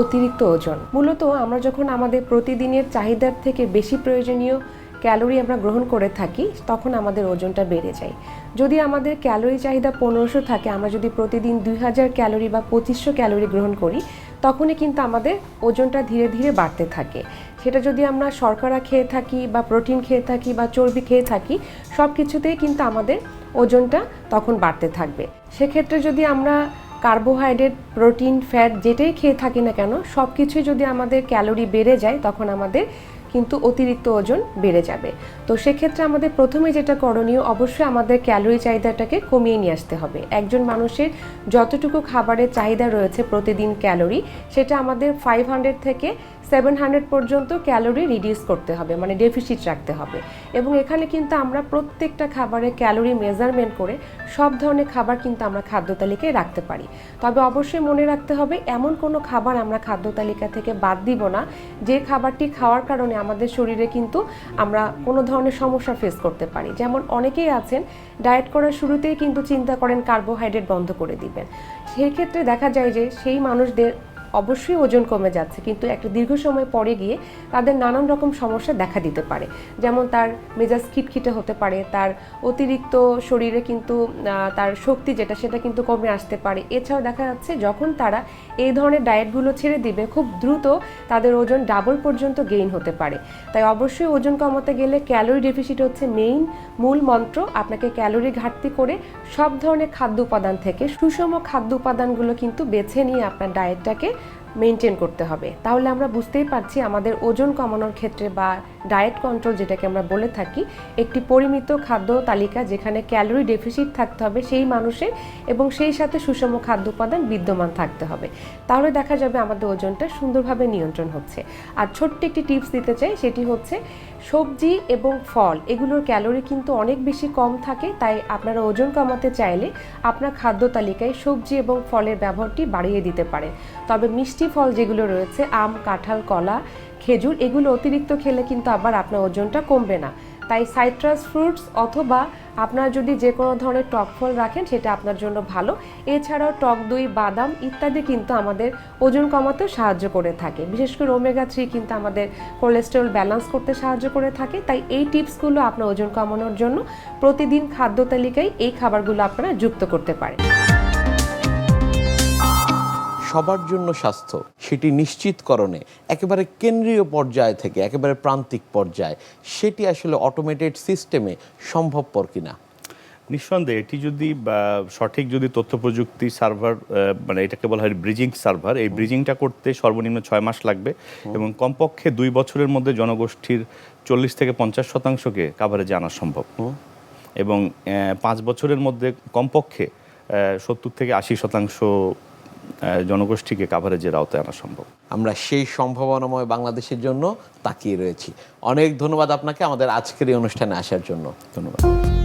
অতিরিক্ত ওজন। মূলত আমরা যখন আমাদের প্রতিদিনের চাহিদার থেকে বেশি প্রয়োজনীয় ক্যালোরি আমরা গ্রহণ করে থাকি, তখন আমাদের ওজনটা বেড়ে যায়। যদি আমাদের ক্যালোরি চাহিদা পনেরোশো থাকে, আমরা যদি প্রতিদিন দুই হাজার ক্যালোরি বা পঁচিশশো ক্যালোরি গ্রহণ করি, তখনই কিন্তু আমাদের ওজনটা ধীরে ধীরে বাড়তে থাকে। সেটা যদি আমরা শর্করা খেয়ে থাকি বা প্রোটিন খেয়ে থাকি বা চর্বি খেয়ে থাকি সব কিছুতেই কিন্তু আমাদের ওজনটা তখন বাড়তে থাকবে। সেক্ষেত্রে যদি আমরা কার্বোহাইড্রেট, প্রোটিন, ফ্যাট, যেটাই খেয়ে থাকি না কেন সব কিছুই যদি আমাদের ক্যালোরি বেড়ে যায়, তখন আমাদের কিন্তু অতিরিক্ত ওজন বেড়ে যাবে। তো সেক্ষেত্রে আমাদের প্রথমে যেটা করণীয়, অবশ্যই আমাদের ক্যালোরি চাহিদাটাকে কমিয়ে নিয়ে আসতে হবে। একজন মানুষের যতটুকু খাবারের চাহিদা রয়েছে প্রতিদিন ক্যালোরি, সেটা আমাদের ফাইভ হান্ড্রেড থেকে সেভেন হান্ড্রেড পর্যন্ত ক্যালোরি রিডিউস করতে হবে মানে ডেফিসিট রাখতে হবে। এবং এখানে কিন্তু আমরা প্রত্যেকটা খাবারের ক্যালোরি মেজারমেন্ট করে সব ধরনের খাবার কিন্তু আমরা খাদ্য তালিকায় রাখতে পারি। তবে অবশ্যই মনে রাখতে হবে, এমন কোনো খাবার আমরা খাদ্য তালিকা থেকে বাদ দিব না, যে খাবারটি খাওয়ার কারণে আমাদের শরীরে কিন্তু আমরা কোনো ধরনের সমস্যা ফেস করতে পারি। যেমন অনেকেই আছেন ডায়েট করার শুরুতেই কিন্তু চিন্তা করেন কার্বোহাইড্রেট বন্ধ করে দিবেন। সেই ক্ষেত্রে দেখা যায় যে সেই মানুষদের অবশ্যই ওজন কমে যাচ্ছে, কিন্তু একটা দীর্ঘ সময় পরে গিয়ে তাদের নানান রকম সমস্যা দেখা দিতে পারে। যেমন তার মেজাজ খিটখিটে হতে পারে, তার অতিরিক্ত শরীরে কিন্তু তার শক্তি যেটা, সেটা কিন্তু কমে আসতে পারে। এছাড়াও দেখা যাচ্ছে যখন তারা এই ধরনের ডায়েটগুলো ছেড়ে দিবে, খুব দ্রুত তাদের ওজন ডাবল পর্যন্ত গেইন হতে পারে। তাই অবশ্যই ওজন কমাতে গেলে ক্যালোরি ডেফিসিট হচ্ছে মেইন মূল মন্ত্র। আপনাকে ক্যালোরি ঘাটতি করে সব ধরনের খাদ্য উপাদান থেকে সুষম খাদ্য উপাদানগুলো কিন্তু বেছে নিয়ে আপনার ডায়েটটাকে মেনটেন করতে হবে। তাহলে আমরা বুঝতেই পারছি আমাদের ওজন কমানোর ক্ষেত্রে বা ডায়েট কন্ট্রোল যেটাকে আমরা বলে থাকি, একটি পরিমিত খাদ্য তালিকা যেখানে ক্যালোরি ডেফিসিট থাকতে হবে সেই মানুষের এবং সেই সাথে সুষম খাদ্য উপাদান বিদ্যমান থাকতে হবে। তাহলে দেখা যাবে আমাদের ওজনটা সুন্দরভাবে নিয়ন্ত্রণ হচ্ছে। আর ছোট্ট একটি টিপস দিতে চাই, সেটি হচ্ছে সবজি এবং ফল, এগুলোর ক্যালোরি কিন্তু অনেক বেশি কম থাকে, তাই আপনারা ওজন কমাতে চাইলে আপনার খাদ্য তালিকায় সবজি এবং ফলের ব্যবহারটি বাড়িয়ে দিতে পারে তবে মিষ্টি ফল যেগুলো রয়েছে, আম, কাঁঠাল, কলা, খেজুর, এগুলো অতিরিক্ত খেলে কিন্তু আবার আপনার ওজনটা কমবে না। তাই সাইট্রাস ফ্রুটস অথবা আপনার যদি যে কোনো ধরনের টক ফল রাখেন, সেটা আপনার জন্য ভালো। এছাড়াও টক দই, বাদাম ইত্যাদি কিন্তু আমাদের ওজন কমাতেও সাহায্য করে থাকে। বিশেষ করে ওমেগা থ্রি কিন্তু আমাদের কোলেস্টেরল ব্যালেন্স করতে সাহায্য করে থাকে। তাই এই টিপসগুলো আপনার ওজন কমানোর জন্য প্রতিদিন খাদ্য তালিকায় এই খাবারগুলো আপনারা যুক্ত করতে পারেন। সবার জন্য স্বাস্থ্য সেটি নিশ্চিতকরণে একেবারে কেন্দ্রীয় পর্যায় থেকে একেবারে প্রান্তিক পর্যায়ে সেটি আসলে অটোমেটেড সিস্টেমে সম্ভবপর কিনা? নিঃসন্দেহে এটি যদি সঠিক যদি তথ্য প্রযুক্তি সার্ভার মানে এটাকে বলা হয় ব্রিজিং সার্ভার এই ব্রিজিংটা করতে সর্বনিম্ন ছয় মাস লাগবে এবং কমপক্ষে দুই বছরের মধ্যে জনগোষ্ঠীর চল্লিশ থেকে পঞ্চাশ শতাংশকে কাভারেজে আনা সম্ভব। এবং পাঁচ বছরের মধ্যে কমপক্ষে সত্তর থেকে আশি শতাংশ জনগোষ্ঠীকে কাভারেজের আওতায় আনা সম্ভব। আমরা সেই সম্ভাবনাময় বাংলাদেশের জন্য তাকিয়ে রয়েছি। অনেক ধন্যবাদ আপনাকে আমাদের আজকের এই অনুষ্ঠানে আসার জন্য। ধন্যবাদ।